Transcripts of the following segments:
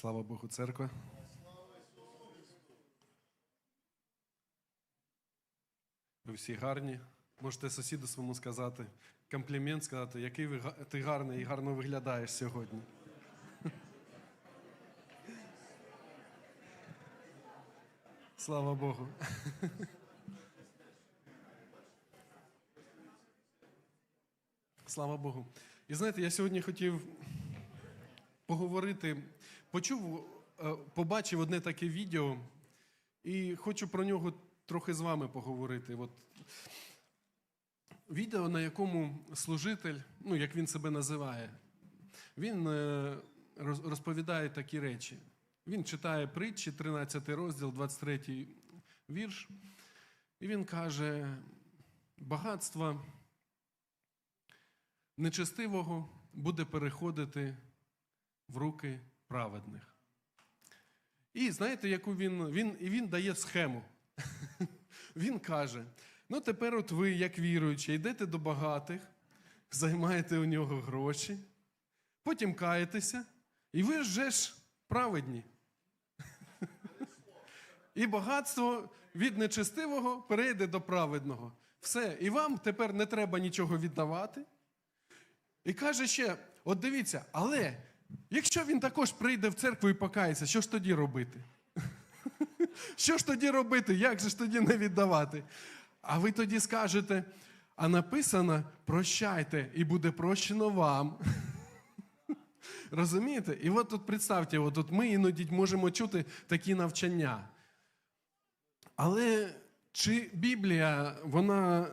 Слава Богу, церква. Ви всі гарні. Можете сусіду своєму сказати, комплімент сказати, який ви, ти гарний і гарно виглядаєш сьогодні. Слава Богу. Слава Богу. І знаєте, я сьогодні хотів поговорити, почув, е, побачив одне таке відео, і хочу про нього трохи з вами поговорити. От відео, на якому служитель, ну як він себе називає, він е, розповідає такі речі. Він читає притчі, 13 розділ, 23 вірш, і він каже: багатство нечестивого буде переходити в руки праведних. І знаєте, яку він, він, він дає схему. Він каже: ну тепер от ви, як віруючі, йдете до багатих, займаєте у нього гроші, потім каєтеся, і ви вже ж праведні. І багатство від нечестивого перейде до праведного. Все, і вам тепер не треба нічого віддавати. І каже ще: от дивіться, але якщо він також прийде в церкву і покається, що ж тоді робити? Що ж тоді робити? Як же ж тоді не віддавати? А ви тоді скажете: а написано: прощайте, і буде прощено вам. Розумієте? І от тут представте, от тут ми іноді можемо чути такі навчання. Але чи Біблія, вона,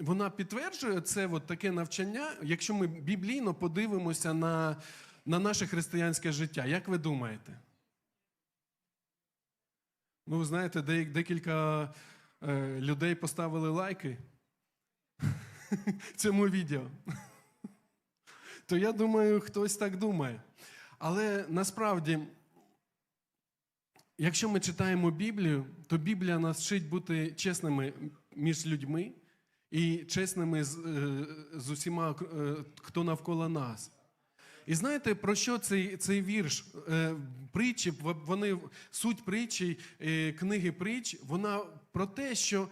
вона підтверджує це от таке навчання, якщо ми біблійно подивимося на, на наше християнське життя? Як ви думаєте? Ну, ви знаєте, декілька е, людей поставили лайки цьому відео. То я думаю, хтось так думає. Але насправді, якщо ми читаємо Біблію, то Біблія нас вчить бути чесними між людьми і чесними з, е, з усіма, е, хто навколо нас. І знаєте, про що цей, цей вірш? Е, Притчі, вони, суть притчі, е, книги притч, вона про те, що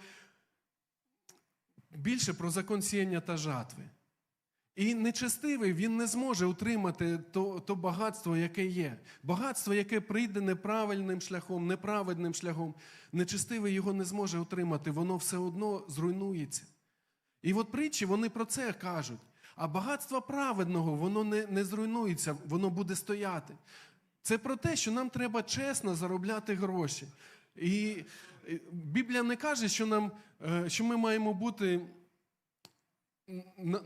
більше про закон сіяння та жатви. І нечестивий він не зможе утримати то, то багатство, яке є. Багатство, яке прийде неправильним шляхом, неправедним шляхом. Нечестивий його не зможе утримати, воно все одно зруйнується. І от притчі вони про це кажуть. А багатство праведного, воно не, не зруйнується, воно буде стояти. Це про те, що нам треба чесно заробляти гроші. І Біблія не каже, що, нам, е, що ми маємо бути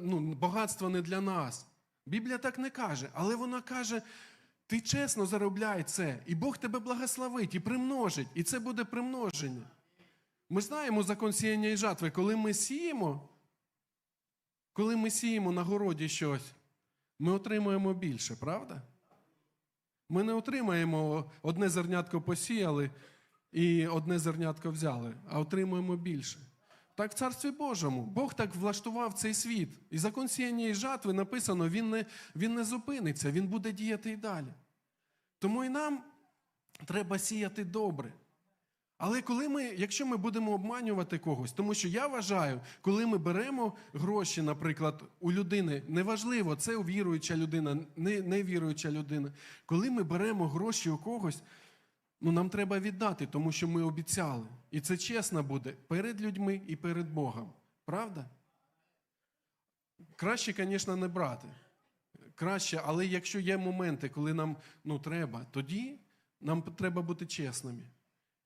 ну, багатство не для нас. Біблія так не каже, але вона каже: ти чесно заробляй це, і Бог тебе благословить і примножить, і це буде примноження. Ми знаємо закон сіяння і жатви, коли ми сіємо, коли ми сіємо на городі щось, ми отримуємо більше, правда? Ми не отримаємо одне зернятко посіяли і одне зернятко взяли, а отримуємо більше. Так в Царстві Божому. Бог так влаштував цей світ. І закон сіяння і жатви написано, він не, він не зупиниться, він буде діяти і далі. Тому і нам треба сіяти добре. Але коли ми, якщо ми будемо обманювати когось, тому що я вважаю, коли ми беремо гроші, наприклад, у людини, неважливо, це віруюча людина, не, невіруюча людина, коли ми беремо гроші у когось, ну нам треба віддати, тому що ми обіцяли. І це чесно буде перед людьми і перед Богом. Правда? Краще, звісно, не брати. Краще, але якщо є моменти, коли нам ну, треба, тоді нам треба бути чесними.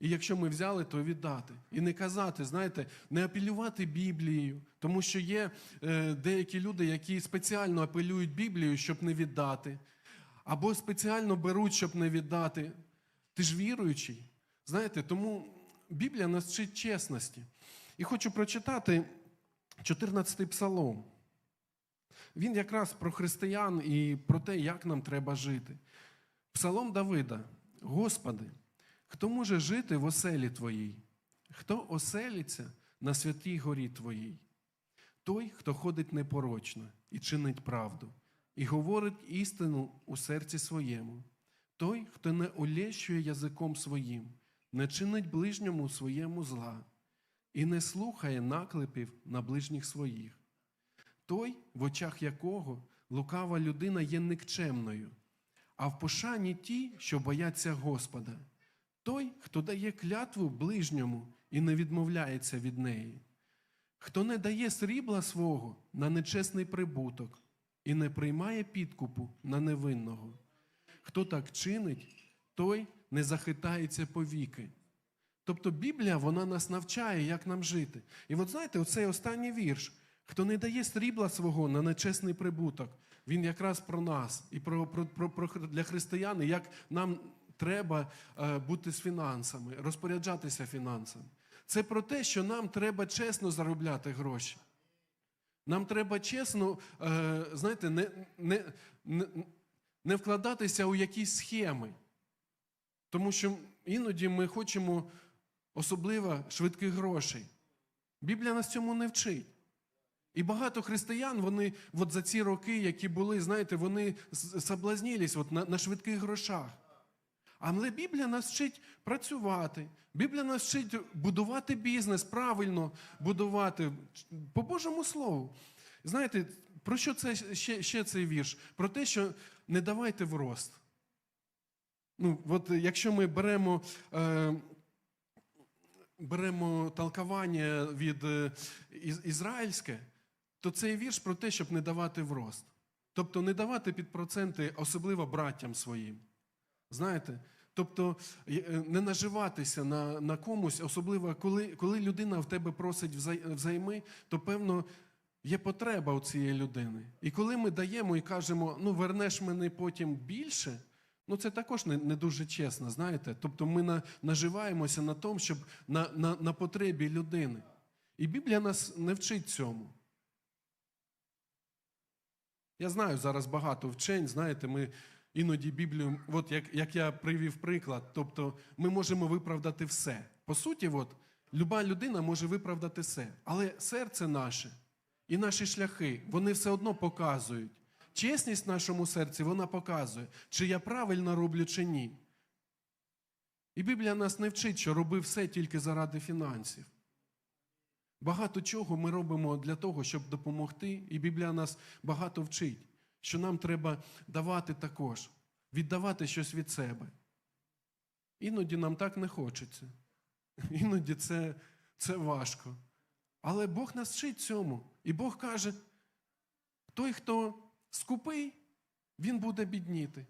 І якщо ми взяли, то віддати. І не казати, знаєте, не апелювати Біблією, тому що є е, деякі люди, які спеціально апелюють Біблію, щоб не віддати, або спеціально беруть, щоб не віддати. Ти ж віруючий. Знаєте, тому Біблія нас вчить чесності. І хочу прочитати 14-й псалом. Він якраз про християн і про те, як нам треба жити. Псалом Давида. Господи, хто може жити в оселі Твоїй? Хто оселиться на святій горі Твоїй? Той, хто ходить непорочно і чинить правду, і говорить істину у серці своєму, той, хто не олещує язиком своїм, не чинить ближньому своєму зла і не слухає наклепів на ближніх своїх. Той, в очах якого лукава людина є никчемною, а в пошані ті, що бояться Господа, той, хто дає клятву ближньому і не відмовляється від неї, хто не дає срібла свого на нечесний прибуток і не приймає підкупу на невинного. Хто так чинить, той не захитається повіки. Тобто Біблія вона нас навчає, як нам жити. І от знаєте, оцей останній вірш, хто не дає срібла свого на нечесний прибуток, він якраз про нас і про, про, про, про для християн, як нам треба е, бути з фінансами, розпоряджатися фінансами. Це про те, що нам треба чесно заробляти гроші. Нам треба чесно, е, знаєте, не, не, не, вкладатися у якісь схеми. Тому що іноді ми хочемо особливо швидких грошей. Біблія нас цьому не вчить. І багато християн, вони от за ці роки, які були, знаєте, вони соблазнілись от на, на швидких грошах. Але Біблія нас вчить працювати. Біблія нас вчить будувати бізнес, правильно будувати по Божому Слову. Знаєте, про що це ще, ще цей вірш? Про те, що не давайте в рост. Ну, от якщо ми беремо, е, беремо толкування від е, із- ізраїльське, то цей вірш про те, щоб не давати в рост. Тобто не давати під проценти, особливо браттям своїм. Знаєте? Тобто е, не наживатися на, на комусь, особливо коли, коли людина в тебе просить взайми, то певно є потреба у цієї людини. І коли ми даємо і кажемо, ну вернеш мене потім більше, ну це також не, не дуже чесно, знаєте. Тобто ми на, наживаємося на тому, щоб на, на, на потребі людини. І Біблія нас не вчить цьому. Я знаю зараз багато вчень, знаєте, ми іноді Біблію, от як, як я привів приклад, тобто ми можемо виправдати все. По суті, от, люба людина може виправдати все, але серце наше і наші шляхи, вони все одно показують. Чесність в нашому серці вона показує, чи я правильно роблю, чи ні. І Біблія нас не вчить, що роби все тільки заради фінансів. Багато чого ми робимо для того, щоб допомогти, і Біблія нас багато вчить, що нам треба давати також, віддавати щось від себе. Іноді нам так не хочеться. Іноді це, це важко. Але Бог нас вчить цьому. І Бог каже: той, хто скупий, він буде бідніти.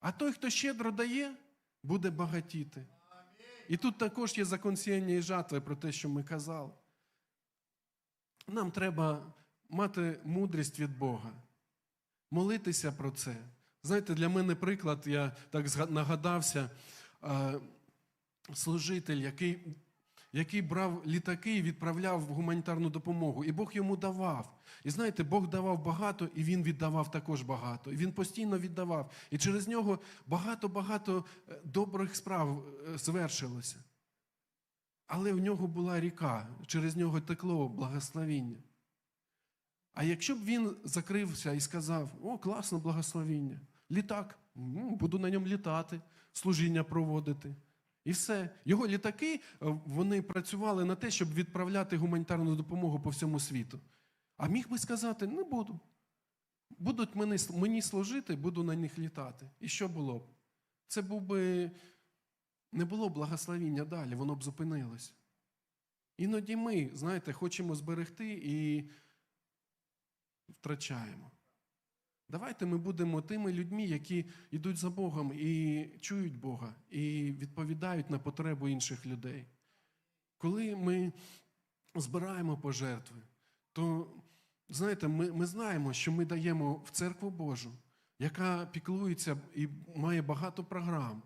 А той, хто щедро дає, буде багатіти. І тут також є закон сіяння і жатви про те, що ми казали. Нам треба мати мудрість від Бога, молитися про це. Знаєте, для мене приклад, я так нагадався, служитель, який, який брав літаки і відправляв гуманітарну допомогу, і Бог йому давав. І знаєте, Бог давав багато, і він віддавав також багато. І він постійно віддавав. І через нього багато-багато е, добрих справ е, звершилося. Але в нього була ріка, через нього текло благословіння. А якщо б він закрився і сказав: о, класно благословіння, літак, буду на ньому літати, служіння проводити. І все. Його літаки е, вони працювали на те, щоб відправляти гуманітарну допомогу по всьому світу. А міг би сказати, не буду. Будуть мені, мені служити, буду на них літати. І що було б? Це був би не було благословіння далі, воно б зупинилось. Іноді ми, знаєте, хочемо зберегти і втрачаємо. Давайте ми будемо тими людьми, які йдуть за Богом і чують Бога, і відповідають на потребу інших людей. Коли ми збираємо пожертви, то знаєте, ми, ми знаємо, що ми даємо в церкву Божу, яка піклується і має багато програм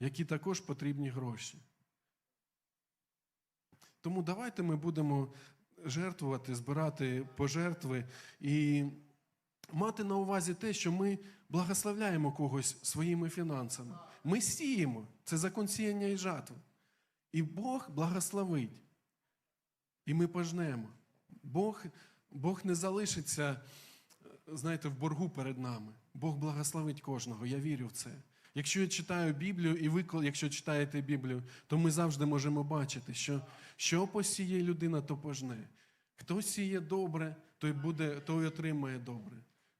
які також потрібні гроші. Тому давайте ми будемо жертвувати, збирати пожертви і мати на увазі те, що ми благословляємо когось своїми фінансами. Ми сіємо, це закон сіяння і жатви. І Бог благословить. І ми пожнемо. Бог, Бог не залишиться, знаєте, в боргу перед нами. Бог благословить кожного. Я вірю в це. Якщо я читаю Біблію, і ви, якщо читаєте Біблію, то ми завжди можемо бачити, що що посіє людина, то пожне. Хто сіє добре, той буде, той отримає добре.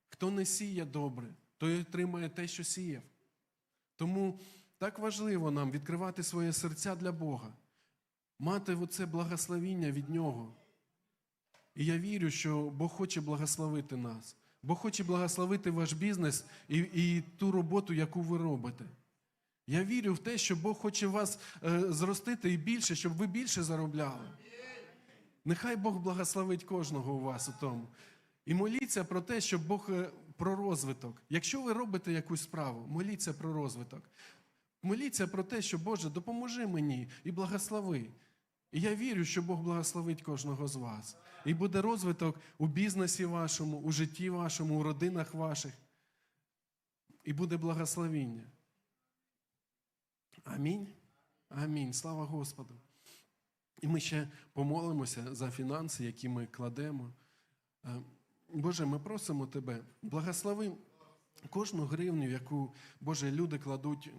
Хто не сіє добре, той отримає те, що сіяв. Тому так важливо нам відкривати своє серця для Бога, мати оце благословіння від Нього. І я вірю, що Бог хоче благословити нас. Бог хоче благословити ваш бізнес і, і ту роботу, яку ви робите. Я вірю в те, що Бог хоче вас е, зростити і більше, щоб ви більше заробляли. Нехай Бог благословить кожного у вас у тому. І моліться про те, щоб Бог е, про розвиток. Якщо ви робите якусь справу, моліться про розвиток. Моліться про те, що Боже, допоможи мені і благослови. І я вірю, що Бог благословить кожного з вас. І буде розвиток у бізнесі вашому, у житті вашому, у родинах ваших. І буде благословіння. Амінь. Амінь. Слава Господу. І ми ще помолимося за фінанси, які ми кладемо. Е, Боже, ми просимо Тебе, благослови кожну гривню, яку, Боже, люди кладуть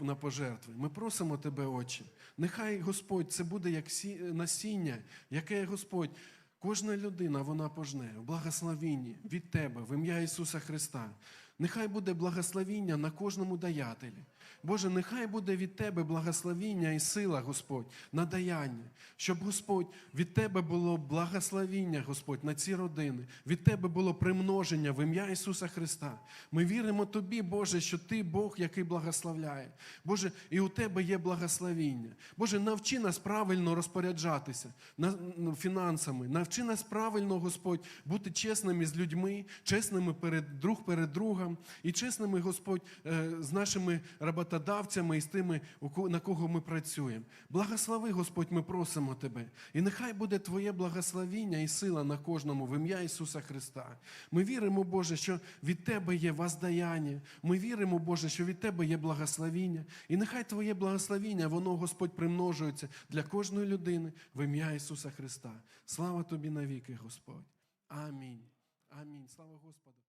на пожертви. Ми просимо Тебе, Отче. Нехай Господь це буде як сі- насіння, яке Господь. Кожна людина вона пожне в благословінні від Тебе, в ім'я Ісуса Христа. Нехай буде благословіння на кожному даятелі. Боже, нехай буде від Тебе благословіння і сила, Господь, на даяння, щоб Господь від Тебе було благословіння, Господь, на ці родини, від Тебе було примноження в ім'я Ісуса Христа. Ми віримо Тобі, Боже, що Ти Бог, який благословляє. Боже, і у Тебе є благословіння. Боже, навчи нас правильно розпоряджатися ну, фінансами. Навчи нас правильно, Господь, бути чесними з людьми, чесними перед друг перед другом, і чесними, Господь, е, з нашими роботодавцями і з тими, на кого ми працюємо. Благослови, Господь, ми просимо Тебе. І нехай буде Твоє благословіння і сила на кожному в ім'я Ісуса Христа. Ми віримо, Боже, що від Тебе є воздаяння. Ми віримо, Боже, що від Тебе є благословіння. І нехай Твоє благословіння, воно, Господь, примножується для кожної людини в ім'я Ісуса Христа. Слава Тобі навіки, Господь. Амінь. Амінь. Слава Господу.